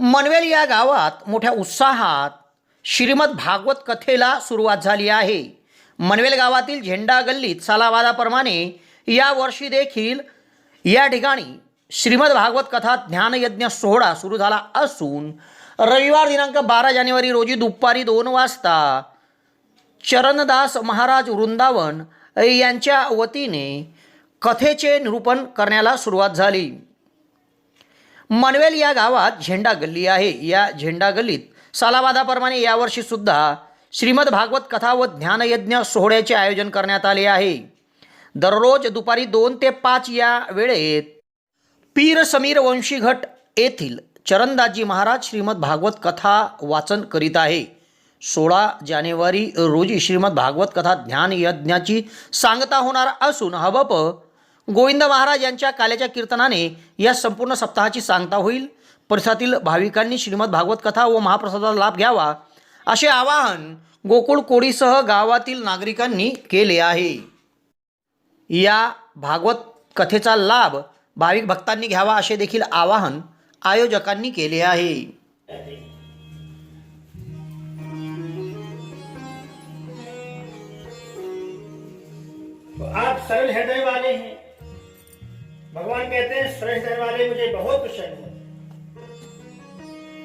मनवेल या गावात मोठ्या उत्साहात श्रीमद भागवत कथेला सुरुवात झाली आहे. मनवेल गावातील झेंडा गल्लीत सालावादाप्रमाणे यावर्षी देखील या ठिकाणी श्रीमद भागवत कथा ज्ञानयज्ञ सोहळा सुरू झाला असून रविवार दिनांक बारा जानेवारी रोजी दुपारी दोन वाजता चरणदास महाराज वृंदावन यांच्या वतीने कथेचे निरूपण करण्याला सुरुवात झाली. मनवेल या गावात झेंडा गल्ली आहे. या झेंडा गल्लीत सालाबादाप्रमाणे यावर्षीसुद्धा श्रीमद भागवत कथा व ज्ञानयज्ञ सोहळ्याचे आयोजन करण्यात आले आहे. दररोज दुपारी दोन ते पाच या वेळेत पीर समीर वंशीघट येथील चरणदाजी महाराज श्रीमद भागवत कथा वाचन करीत आहे. सोळा जानेवारी रोजी श्रीमद भागवत कथा ज्ञान यज्ञाची सांगता होणार असून हबप गोविंद महाराज यांच्या काल्याच्या कीर्तनाने या संपूर्ण सप्ताहाची सांगता होईल. परिसरातील भाविकांनी श्रीमद भागवत कथा व महाप्रसादाचा लाभ घ्यावा असे आवाहन गोकुळ कोडीसह गावातील नागरिकांनी केले आहे. या भागवत कथेचा लाभ भाविक भक्तांनी घ्यावा असे देखील आवाहन आयोजकांनी केले आहे. तो आप सरल हृदय वाले हैं। भगवान कहते हैं, श्रेष्ठ हृदय वाले मुझे बहुत पसंद है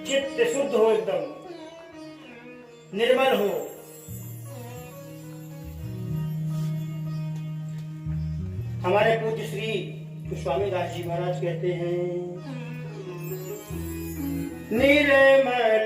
चित्त शुद्ध हो एकदम। निर्मल हो। हमारे पूज्य श्री स्वामी दास जी महाराज कहते हैं, निर्मल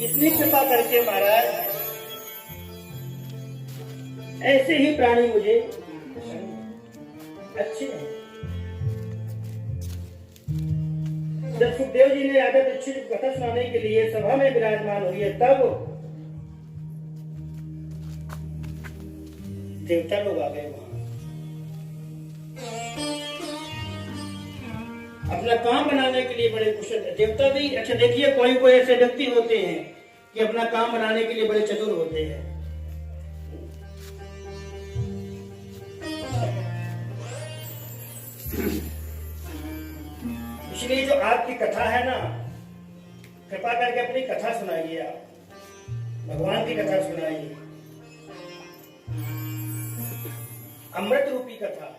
इतनी कृपा करके महाराज। ऐसे ही प्राणी मुझे अच्छे हैं। जब सुखदेव जी ने आदत अच्छी कथा सुनाने के लिए सभा में विराजमान हुई है, तब देवता लोग आ गए वहाँ। अपना काम बनाने के लिए बड़े कुशल देवता भी अच्छा देखिए, कोई कोई ऐसे व्यक्ति होते हैं कि अपना काम बनाने के लिए बड़े चतुर होते हैं। इसलिए जो आपकी कथा है ना, कृपा करके अपनी कथा सुनाइए आप। भगवान की कथा सुनाइए। अमृत रूपी कथा।